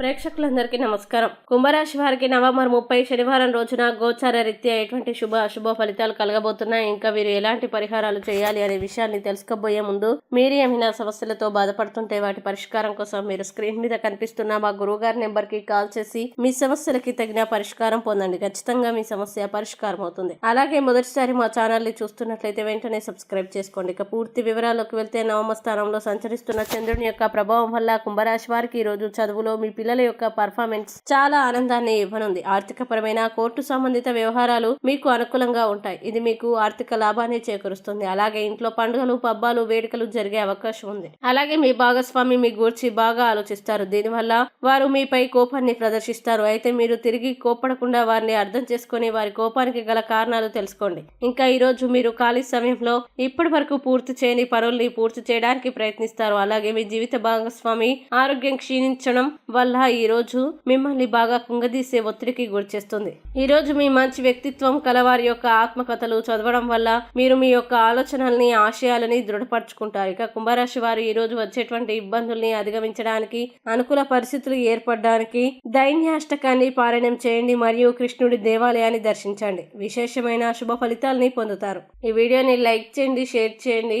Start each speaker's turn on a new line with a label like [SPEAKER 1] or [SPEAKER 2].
[SPEAKER 1] ప్రేక్షకులందరికీ నమస్కారం. కుంభరాశి వారికి నవంబర్ ముప్పై శనివారం రోజున గోచార రీత్యా ఎటువంటి శుభ అశుభ ఫలితాలు కలగబోతున్నాయి? ఇంకా వీరు ఎలాంటి పరిహారాలు చేయాలి అనే విషయాన్ని తెలుసుకోబోయే ముందు మీరు ఏమైనా సమస్యలతో బాధపడుతుంటే వాటి పరిష్కారం కోసం మీరు స్క్రీన్ మీద కనిపిస్తున్న మా గురువు గారి నెంబర్కి కాల్ చేసి మీ సమస్యలకి తగిన పరిష్కారం పొందండి. ఖచ్చితంగా మీ సమస్య పరిష్కారం అవుతుంది. అలాగే మొదటిసారి మా ఛానల్ని చూస్తున్నట్లయితే వెంటనే సబ్స్క్రైబ్ చేసుకోండి. ఇక పూర్తి వివరాల్లోకి వెళ్తే నవమ స్థానంలో సంచరిస్తున్న చంద్రుని యొక్క ప్రభావం వల్ల కుంభరాశి వారికి ఈ రోజు చదువులో మీ పిల్లల యొక్క పర్ఫార్మెన్స్ చాలా ఆనందాన్ని ఇవ్వనుంది. ఆర్థికపరమైన కోర్టు సంబంధిత వ్యవహారాలు మీకు అనుకూలంగా ఉంటాయి. ఇది మీకు ఆర్థిక లాభాన్ని చేకూరుస్తుంది. అలాగే ఇంట్లో పండుగలు పబ్బాలు వేడుకలు జరిగే అవకాశం ఉంది. అలాగే మీ భాగస్వామి మీ గూర్చి బాగా ఆలోచిస్తారు. దీనివల్ల వారు మీపై కోపాన్ని ప్రదర్శిస్తారు. అయితే మీరు తిరిగి కోపడకుండా వారిని అర్థం చేసుకుని వారి కోపానికి గల కారణాలు తెలుసుకోండి. ఇంకా ఈ రోజు మీరు ఖాళీ సమయంలో ఇప్పటి వరకు పూర్తి చేయని పనుల్ని పూర్తి చేయడానికి ప్రయత్నిస్తారు. అలాగే మీ జీవిత భాగస్వామి ఆరోగ్యం క్షీణించడం వల్ల ఈ ఈరోజు మిమ్మల్ని బాగా కుంగదీసే ఒత్తిడికి గురిచేస్తుంది ఈరోజు మీ మంచి వ్యక్తిత్వం కలవారి యొక్క ఆత్మకథలు చదవడం వల్ల మీరు మీ యొక్క ఆలోచనల్ని ఆశయాలని దృఢపరచుకుంటారు. ఇక కుంభరాశి వారు ఈరోజు వచ్చేటువంటి ఇబ్బందుల్ని అధిగమించడానికి అనుకూల పరిస్థితులు ఏర్పడడానికి దైన్యాష్టకాన్ని పారాయణం చేయండి మరియు కృష్ణుడి దేవాలయాన్ని దర్శించండి. విశేషమైన శుభ ఫలితాలని పొందుతారు. ఈ వీడియోని లైక్ చేయండి షేర్ చేయండి.